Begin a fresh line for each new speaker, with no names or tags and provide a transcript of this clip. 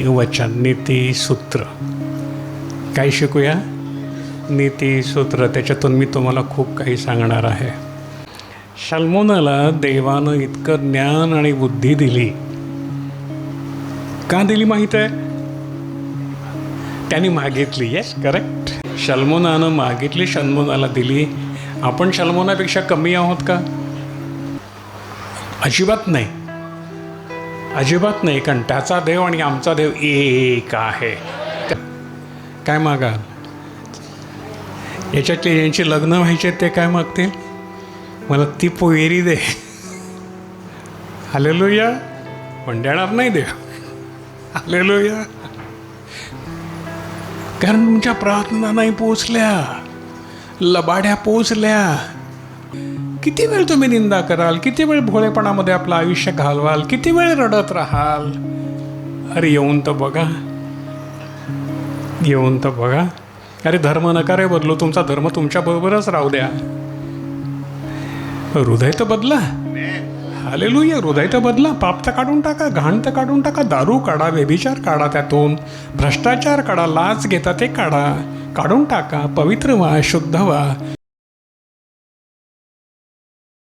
वचन नीती सूत्र. काय शिकूया? नीती सूत्र त्याच्यातून मी तुम्हाला खूप काही सांगणार आहे. शल्मोनाला देवानं इतकं ज्ञान आणि बुद्धी दिली. का दिली माहीत आहे? त्यांनी मागितली येस करेक्ट शल्मोनानं मागितली शल्मोनाला दिली. आपण शल्मोनापेक्षा कमी आहोत का? अजिबात नाही. अजिबात नाही कारण त्याचा देव आणि आमचा देव एक आहे. काय मागाल? याच्यातले ज्यांची लग्न व्हायचे आहेत ते काय मागतील? मला ती पोयरी दे. आलेलो या पण देणार नाही देव. आलेलो या कारण तुमच्या प्रार्थना नाही पोचल्या. लबाड्या पोचल्या. किती वेळ तुम्ही निंदा कराल? किती वेळ भोळेपणामध्ये आपलं आयुष्य घालवाल? किती वेळ रडत राहाल? अरे येऊन तर बघा. येऊन तर बघा. अरे धर्म नका रे बदलू. तुमचा धर्म तुमच्याबरोबरच राहू द्या. हृदय तर बदला. हालेलुया. हृदय तर बदला. पाप तर काढून टाका घाण तर काढून टाका दारू काढा व्यभिचार काढा त्यातून. भ्रष्टाचार काढा लाच घेता ते काढा. काढून टाका पवित्र व्हा शुद्ध व्हा.